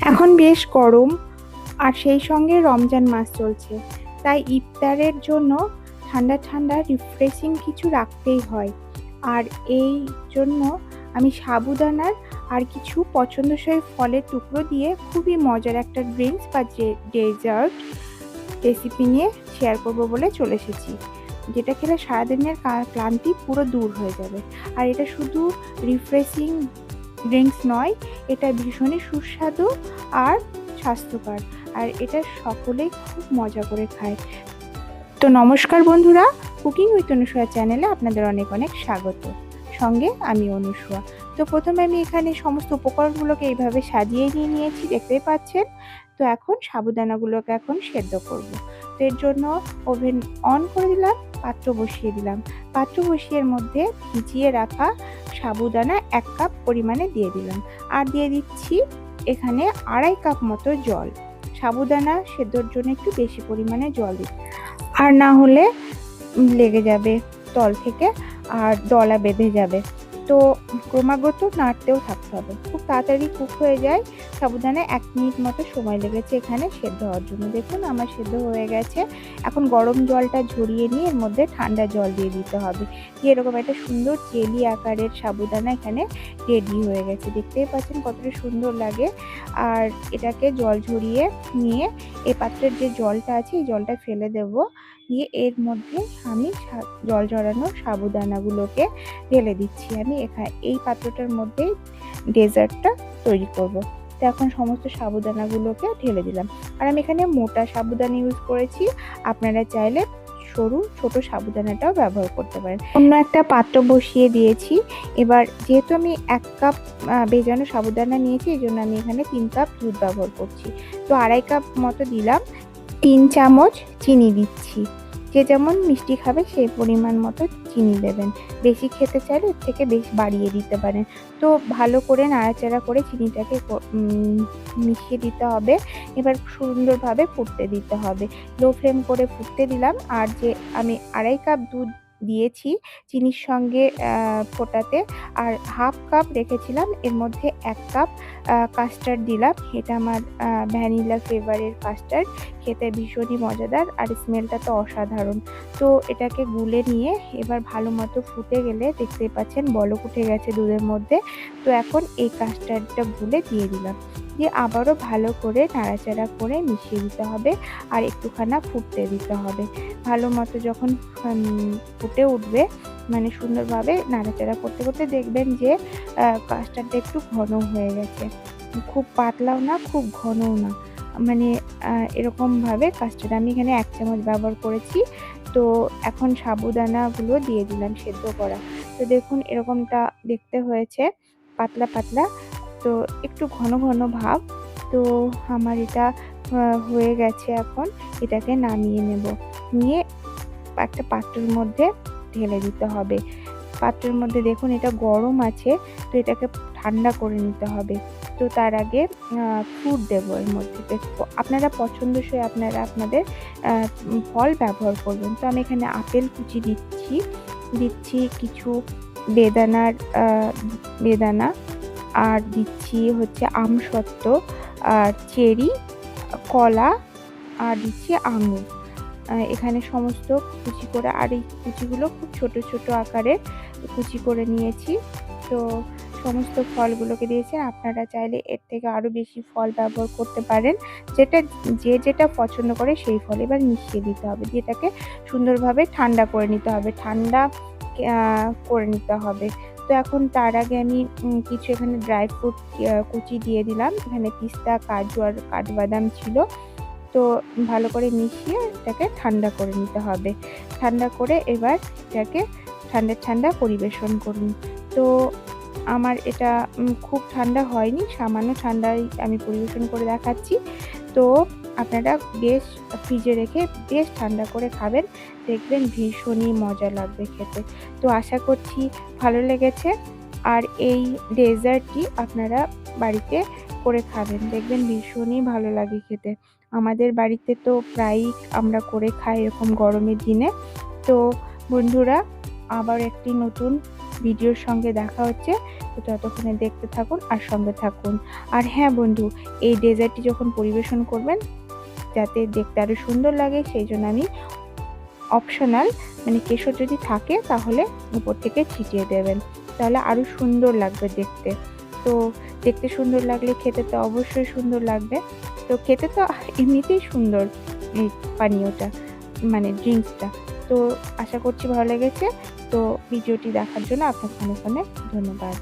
এখন বেশ গরম আর সেই সঙ্গে রমজান মাস চলছে। তাই ইফতারের জন্য ঠান্ডা ঠান্ডা রিফ্রেশিং কিছু রাখতেই হয়। আর এই জন্য আমি সাবুদানার আর কিছু পছন্দসই ফলের টুকরো দিয়ে খুবই মজার একটা ড্রিঙ্কস বা ডেজার্ট রেসিপি নিয়ে শেয়ার করব বলে চলে এসেছি। যেটা খেলে সারাদিনের ক্লান্তি পুরো দূর হয়ে যাবে। আর এটা শুধু রিফ্রেশিং ড্রিঙ্কস নয়, এটা ভীষণই সুস্বাদু আর স্বাস্থ্যকর। আর এটা সকলেই খুব মজা করে খায়। তো নমস্কার বন্ধুরা কুকিং উইথ অনুসূয়া চ্যানেলে আপনাদের অনেক অনেক স্বাগত। সঙ্গে আমি অনুসূয়া তো প্রথমে আমি এখানে সমস্ত উপকরণগুলোকে এইভাবে সাজিয়ে নিয়ে নিয়েছি, দেখতেই পাচ্ছেন। তো এখন সাবুদানাগুলোকে এখন সেদ্ধ করব। এর জন্য ওভেন অন করে দিলাম, পাত্র বসিয়ে দিলাম। পাত্র বসিয়ে মধ্যে ভিজিয়ে রাখা সাবুদানা এক কাপ পরিমাণে দিয়ে দিলাম। আর দিয়ে দিচ্ছি এখানে আড়াই কাপ মতো জল। সাবুদানা সেদ্ধর জন্য একটু বেশি পরিমাণে জল দিচ্ছি আর না হলে লেগে যাবে তল থেকে, আর দলা বেঁধে যাবে। তো ক্রমাগত নাড়তেও থাকতে হবে। খুব তাড়াতাড়ি কুক হয়ে যায়। সাবুদানা এক মিনিট মতো সময় লেগেছে এখানে সেদ্ধ হওয়ার জন্য। দেখুন, আমার সেদ্ধ হয়ে গেছে। এখন গরম জলটা ঝরিয়ে নিয়ে এর মধ্যে ঠান্ডা জল দিয়ে দিতে হবে। দিয়ে এরকম একটা সুন্দর জেলি আকারের সাবুদানা এখানে রেডি হয়ে গেছে। দেখতেই পাচ্ছেন কতটা সুন্দর লাগে। আর এটাকে জল ঝরিয়ে নিয়ে এই পাত্রের যে জলটা আছে, এই জলটা ফেলে দেব। দিয়ে এর মধ্যে আমি জল জড়ানো সাবুদানাগুলোকে ঢেলে দিচ্ছি। আমি এখানে এই পাত্রটার মধ্যেই ডেজার্টটা তৈরি করব। তো এখন সমস্ত সাবুদানাগুলোকে ঢেলে দিলাম। আর আমি এখানে মোটা সাবুদানা ইউজ করেছি। আপনারা চাইলে সরু, ছোট সাবুদানাটাও ব্যবহার করতে পারেন। অন্য একটা পাত্র বসিয়ে দিয়েছি। এবার যেহেতু আমি এক কাপ বেজানো সাবুদানা নিয়েছি এই জন্য আমি এখানে তিন কাপ দুধ ব্যবহার করছি। তো আড়াই কাপ মতো দিলাম। তিন চামচ চিনি দিচ্ছি। যে যেমন মিষ্টি খাবে সেই পরিমাণ মতো চিনি দেবেন। বেশি খেতে চাইলে এর থেকে বেশ বাড়িয়ে দিতে পারেন। তো ভালো করে নাড়াচাড়া করে চিনিটাকে মিশিয়ে দিতে হবে। এবার সুন্দরভাবে ফুটতে দিতে হবে। লো ফ্লেম করে ফুটতে দিলাম। আর যে আমি আড়াই কাপ দুধ দিয়েছি চিনির সঙ্গে ফোটাতে। আর হাফ কাপ রেখেছিলাম, এর মধ্যে এক কাপ কাস্টার্ড দিলাম। এটা আমার ভ্যানিলা ফ্লেভারের কাস্টার্ড খেতে ভীষণই মজাদার আর স্মেলটা তো অসাধারণ। তো এটাকে গুলে নিয়ে এবার ভালো মতো ফুটে গেলে দেখতেই পাচ্ছেন বলক উঠে গেছে দুধের মধ্যে। তো এখন এই কাস্টার্ডটা গুলে দিয়ে দিলাম। দিয়ে আবারও ভালো করে নাড়াচাড়া করে মিশিয়ে দিতে হবে আর একটুখানা ফুটতে দিতে হবে। ভালো মতো যখন ফুটে উঠবে মানে সুন্দরভাবে নাড়াচাড়া করতে করতে দেখবেন যে কাস্টার্ডটা একটু ঘন হয়ে গেছে। খুব পাতলাও না, খুব ঘনও না। মানে এরকমভাবে কাস্টার্ড আমি এখানে এক চামচ ব্যবহার করেছি। তো এখন সাবুদানাগুলো দিয়ে দিলাম সেদ্ধ করা। তো দেখুন এরকমটা দেখতে হয়েছে, পাতলা পাতলা। তো একটু ঘন ঘন ভাব, তো আমার এটা হয়ে গেছে এখন, এটাকে নামিয়ে নেব। নিয়ে একটা পাত্রের মধ্যে ঢেলে দিতে হবে। পাত্রের মধ্যে দেখুন এটা গরম আছে, তো এটাকে ঠান্ডা করে নিতে হবে। তো তার আগে ফ্রুট দেবো এর মধ্যে। আপনারা পছন্দসই আপনারা আপনাদের ফল ব্যবহার করবেন। তো আমি এখানে আপেল কুচি দিচ্ছি দিচ্ছি কিছু বেদানার বেদানা। আর দিচ্ছি হচ্ছে আমসত্ত্ব আর চেরি, কলা, আর দিচ্ছি আঙুর। এখানে সমস্ত কুচি করে, আর এই কুচিগুলো খুব ছোট ছোট আকারে কুচি করে নিয়েছি। তো সমস্ত ফলগুলোকে দিয়েছি আপনারা চাইলে এর থেকে আরও বেশি ফল ব্যবহার করতে পারেন। যেটা, যে যেটা পছন্দ করে সেই ফল এবার মিশিয়ে দিতে হবে, দিয়ে এটাকে সুন্দরভাবে ঠান্ডা করে নিতে হবে, ঠান্ডা করে নিতে হবে। তো এখন তার আগে আমি কিছু এখানে ড্রাই ফ্রুট কুচি দিয়ে দিলাম। এখানে পিস্তা কাজু আর কাঠবাদাম ছিল। তো ভালো করে মিশিয়ে এটাকে ঠান্ডা করে নিতে হবে। ঠান্ডা করে এবার এটাকে ঠান্ডা ঠান্ডা পরিবেশন করুন। তো আমার এটা খুব ঠান্ডা হয়নি, সামান্য ঠান্ডায় আমি পরিবেশন করে দেখাচ্ছি। তো আপনারা বেশ ফ্রিজে রেখে বেশ ঠান্ডা করে খাবেন। দেখবেন ভীষণই মজা লাগবে খেতে। তো আশা করছি ভালো লেগেছে। আর এই ডেজার্টটি আপনারা বাড়িতে করে খাবেন। দেখবেন ভীষণই ভালো লাগে খেতে। আমাদের বাড়িতে তো প্রায়ই আমরা করে খাই এরকম গরমের দিনে। তো বন্ধুরা, আবার একটি নতুন ভিডিওর সঙ্গে দেখা হচ্ছে। তো ততক্ষণে দেখতে থাকুন আর সঙ্গে থাকুন। আর হ্যাঁ বন্ধু, এই ডেজার্টটি যখন পরিবেশন করবেন যাতে দেখতে আরও সুন্দর লাগে, সেই জন্য আমি অপশনাল মানে কেশর যদি থাকে তাহলে উপর থেকে ছিটিয়ে দেবেন। তাহলে আরও সুন্দর লাগবে দেখতে। তো দেখতে সুন্দর লাগলে খেতে তো অবশ্যই সুন্দর লাগবে। তো খেতে তো এমনিতেই সুন্দর এই পানীয়টা মানে ড্রিঙ্কসটা তো আশা করছি ভালো লেগেছে। তো ভিডিওটি দেখার জন্য আপনাকে অনেক অনেক ধন্যবাদ।